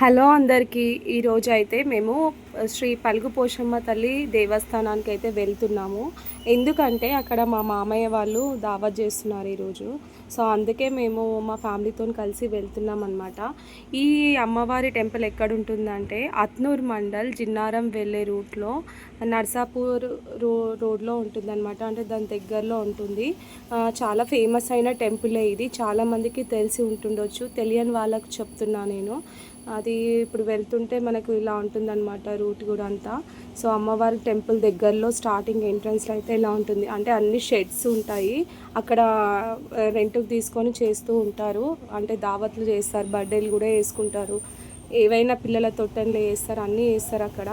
Hello అందరికీ. ఈరోజు అయితే మేము శ్రీ పలుగు పోషమ్మ తల్లి దేవస్థానానికి అయితే వెళ్తున్నాము. ఎందుకంటే అక్కడ మా మామయ్య వాళ్ళు దావత్ చేస్తున్నారు ఈరోజు. సో అందుకే మేము మా ఫ్యామిలీతో కలిసి వెళ్తున్నాం అనమాట ఈ అమ్మవారి టెంపుల్ ఎక్కడ ఉంటుందంటే అత్నూర్ మండల్ జిన్నారం వెళ్ళే రూట్లో నర్సాపూర్ రో రోడ్లో ఉంటుందన్నమాట. అంటే దాని దగ్గరలో ఉంటుంది. చాలా ఫేమస్ అయిన టెంపులే ఇది. చాలామందికి తెలిసి ఉంటుండొచ్చు. తెలియని వాళ్ళకు చెప్తున్నా నేను. అది ఇప్పుడు వెళ్తుంటే మనకు ఇలా ఉంటుందన్నమాట రూట్ కూడా అంతా. సో అమ్మవారి టెంపుల్ దగ్గరలో స్టార్టింగ్ ఎంట్రన్స్లో అయితే ఇలా ఉంటుంది. అంటే అన్ని షెడ్స్ ఉంటాయి. అక్కడ రెంట్కి తీసుకొని చేస్తూ ఉంటారు. అంటే దావత్లు చేస్తారు బర్త్డేలు కూడా వేసుకుంటారు. ఏవైనా పిల్లల తొట్టెన్లు వేస్తారు అన్నీ వేస్తారు అక్కడ.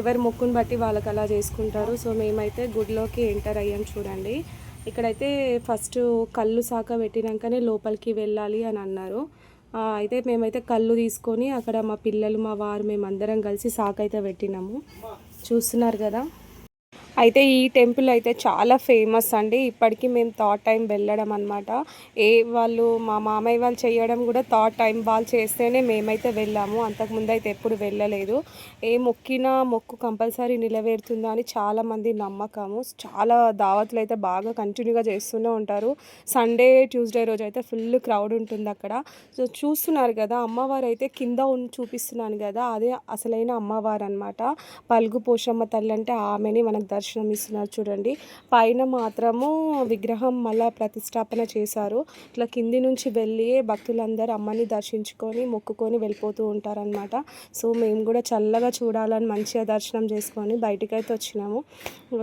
ఎవరి మొక్కును బట్టి వాళ్ళకి అలా చేసుకుంటారు. సో మేమైతే గుడిలోకి ఎంటర్ అయ్యాం చూడండి. ఇక్కడైతే ఫస్ట్ కళ్ళు సాక పెట్టినాకనే లోపలికి వెళ్ళాలి అని అన్నారు. అయితే మేమైతే కళ్ళు తీసుకొని అక్కడ మా పిల్లలు మా వారు మేమందరం కలిసి సాకైతే పెట్టినాము. చూస్తున్నారు కదా? అయితే ఈ టెంపుల్ అయితే చాలా ఫేమస్ అండి. ఇప్పటికీ మేము థర్డ్ టైం వెళ్ళడం అనమాట ఏ వాళ్ళు మా మామయ్య వాళ్ళు చేయడం కూడా థర్డ్ టైం వాళ్ళు చేస్తేనే మేమైతే వెళ్ళాము. అంతకుముందు అయితే ఎప్పుడు వెళ్ళలేదు. ఏ మొక్కినా మొక్కు కంపల్సరీ నిలవేరుతుందా అని చాలామంది నమ్మకము. చాలా దావత్లు అయితే బాగా కంటిన్యూగా చేస్తూనే ఉంటారు. సండే ట్యూస్డే రోజు అయితే ఫుల్ క్రౌడ్ ఉంటుంది అక్కడ. సో చూస్తున్నారు కదా అమ్మవారు అయితే కింద చూపిస్తున్నాను కదా అదే అసలైన అమ్మవారు అనమాట పలుగు పోషమ్మ తల్లి అంటే ఆమెని మనకు దర్శనం దర్శనం ఇస్తున్నారు చూడండి. పైన మాత్రము విగ్రహం మళ్ళా ప్రతిష్టాపన చేశారు. ఇట్లా కింది నుంచి వెళ్ళి భక్తులందరూ అమ్మని దర్శించుకొని మొక్కుకొని వెళ్ళిపోతూ ఉంటారనమాట సో మేము కూడా చల్లగా చూడాలని మంచిగా దర్శనం చేసుకొని బయటకైతే వచ్చినాము.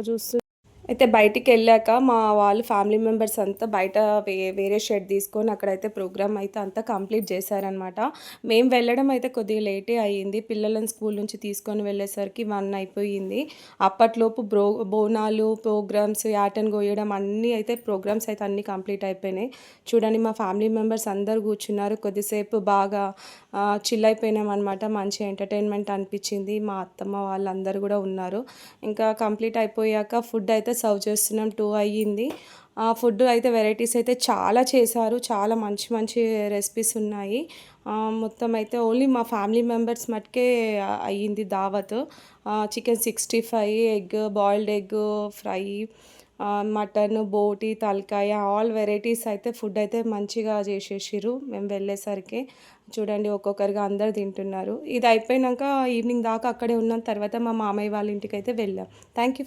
చూస్తూ అయితే బయటికి వెళ్ళాక మా వాళ్ళు ఫ్యామిలీ మెంబర్స్ అంతా బయట వే వేరే షెడ్ తీసుకొని అక్కడైతే ప్రోగ్రామ్ అయితే అంతా కంప్లీట్ చేశారనమాట మేము వెళ్ళడం అయితే కొద్దిగా లేటే అయ్యింది. పిల్లలను స్కూల్ నుంచి తీసుకొని వెళ్ళేసరికి వన్ అయిపోయింది. అప్పట్లోపు బ్రో బోనాలు ప్రోగ్రామ్స్ యాటన్ కోయడం అన్నీ అయితే ప్రోగ్రామ్స్ అయితే అన్నీ కంప్లీట్ అయిపోయినాయి. చూడండి మా ఫ్యామిలీ మెంబర్స్ అందరు కూర్చున్నారు. కొద్దిసేపు బాగా చిల్ అయిపోయినాం అనమాట మంచి ఎంటర్టైన్మెంట్ అనిపించింది. మా అత్తమ్మ వాళ్ళందరూ కూడా ఉన్నారు. ఇంకా కంప్లీట్ అయిపోయాక ఫుడ్ అయితే సర్వ్ చేస్తున్నాం టూ అయ్యింది. ఆ ఫుడ్ అయితే వెరైటీస్ అయితే చాలా చేశారు. చాలా మంచి మంచి రెసిపీస్ ఉన్నాయి. మొత్తం అయితే ఓన్లీ మా ఫ్యామిలీ మెంబర్స్ మటుకే అయ్యింది దావత్. Chicken sixty five egg boiled egg fry mutton బోటి తలకాయ ఆల్ వెరైటీస్ అయితే ఫుడ్ అయితే మంచిగా చేసేసారు మేము వెళ్ళేసరికి చూడండి ఒక్కొక్కరిగా అందరు తింటున్నారు. ఇది అయిపోయినాక ఈవినింగ్ దాకా అక్కడే ఉన్నాం. తర్వాత మా మామయ్య వాళ్ళ ఇంటికి అయితే వెళ్ళాం. Thank you